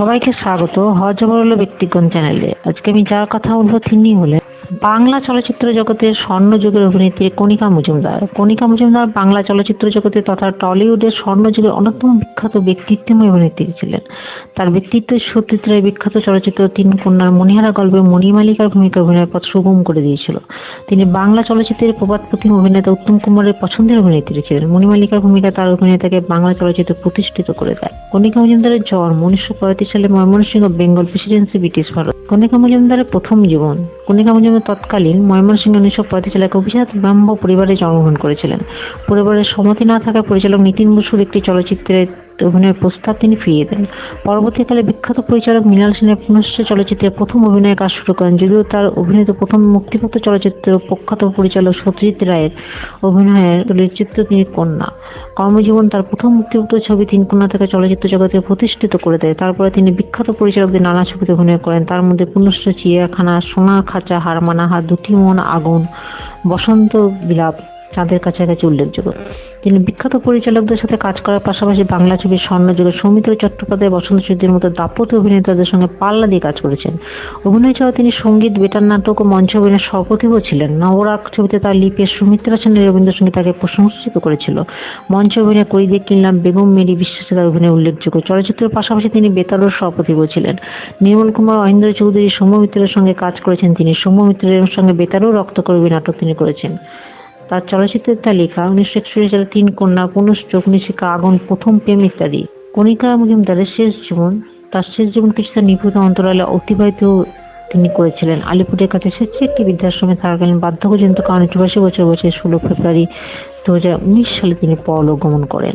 সবাইকে স্বাগত। হজবরল ব্যক্তিগণ চ্যানেলে। আজকে আমি যার কথা বলব তিনি হলেন বাংলা চলচ্চিত্র জগতের স্বর্ণযুগের অভিনেত্রী কণিকা মজুমদার। কণিকা মজুমদার বাংলা চলচ্চিত্র জগতে তথা টলিউডের স্বর্ণযুগের অন্যতম বিখ্যাত ব্যক্তিত্বময় অভিনেত্রী ছিলেন। তার ব্যক্তিত্বের সত্যিত্রায় বিখ্যাত চলচ্চিত্র তিন কন্যার মণিহারা গল্পে মণিমালিকার ভূমিকা অভিনয়ের পথ সুগম করে দিয়েছিল। তিনি বাংলা চলচ্চিত্রের প্রবাদ প্রতিম অভিনেতা উত্তম কুমারের পছন্দের অভিনেত্রী ছিলেন। মণিমালিকার ভূমিকা তার অভিনেতাকে বাংলা চলচ্চিত্রে প্রতিষ্ঠিত করে দেয়। কণিকা মজুমদারের জন্ম উনিশশো পঁয়ত্রিশ সালে Mymensingh, Bengal Presidency, British Bharat. Kanika মজুমদারের প্রথম জীবন। কণিকা মজুমদার তৎকালীন ময়মনসিংহ উনিশশো পঁয়ত্রিশ সালে অভিজাত ব্রাহ্ম পরিবারে জন্মগ্রহণ করেছিলেন। পরিবারের সম্মতি না থাকা পরিচালক নীতিন বসুর একটি চলচ্চিত্রে অভিনয়ের প্রস্তাব তিনি ফিরিয়ে দেন। পরবর্তীকালে বিখ্যাত পরিচালক মৃণাল সেনের পুনশ্চ চলচ্চিত্রে প্রথম অভিনয়ের কাজ শুরু করেন, যদিও তার অভিনীত প্রথম মুক্তিপ্রাপ্ত চলচ্চিত্র প্রখ্যাত পরিচালক সত্যজিৎ রায়ের অভিনয়ের চলচ্চিত্র তিনি কন্যা। কর্মজীবন তার প্রথম মুক্তিপ্রাপ্ত ছবি তিন কন্যা থেকে চলচ্চিত্র জগতে প্রতিষ্ঠিত করে দেয়। তারপরে তিনি বিখ্যাত পরিচালকদের নানা ছবিতে অভিনয় করেন। তার মধ্যে পুনশ্চ চিড়িয়াখানা সোনার খাঁচা হারমানা হাত দুটি মন, আগুন, বসন্ত বিলাপ চাঁদের কাছাকাছি উল্লেখযোগ্য। তিনি বিখ্যাত পরিচালকদের সাথে কাজ করার পাশাপাশি বাংলা ছবির স্বর্ণযুগে সৌমিত্র চট্টোপাধ্যায়, বসন্ত চৌধুরীর মতো দাপট অভিনেতাদের সঙ্গে পাল্লা দিয়ে কাজ করেছেন। অভিনয় ছাড়াও তিনি সংগীত, বেতার, নাটক ও মঞ্চ অভিনয়ের সহপ্রতিভ ছিলেন নবরাগ ছবিতে তার লিপে সুমিত্রা সেনের রবীন্দ্রসঙ্গীত তাকে প্রশংসিত করেছিল। মঞ্চ অভিনয় করি দিয়ে কিনলাম, বেগম মেরি বিশ্বাসে তার অভিনয় উল্লেখযোগ্য। চলচ্চিত্রের পাশাপাশি তিনি বেতারও সহপ্রতিভ ছিলেন নির্মল কুমার অহিন্দ্র চৌধুরী সৌম্য মিত্রের সঙ্গে কাজ করেছেন তিনি। সৌম্য মিত্রের সঙ্গে বেতারও রক্তকরবী নাটক তিনি করেছেন। তার চলচ্চিত্রের তালিকা উনিশশো একষট্টি সালে তিন কন্যা পুনশ্চ নিশিকা আগুন প্রথম প্রেম ইত্যাদি। কণিকা মজুমদারের শেষ জীবন, তার শেষ জীবন কিছুটা নিভূত অন্তরালে অতিবাহিত তিনি করেছিলেন। আলিপুরের কাছে স্বেচ্ছা একটি বৃদ্ধাশ্রমে থাকাকালীন বার্ধক্যজনিত কারণে চুরাশি বছর বয়সে ষোলো ফেব্রুয়ারি দু হাজার উনিশ সালে তিনি পরলোক গমন করেন।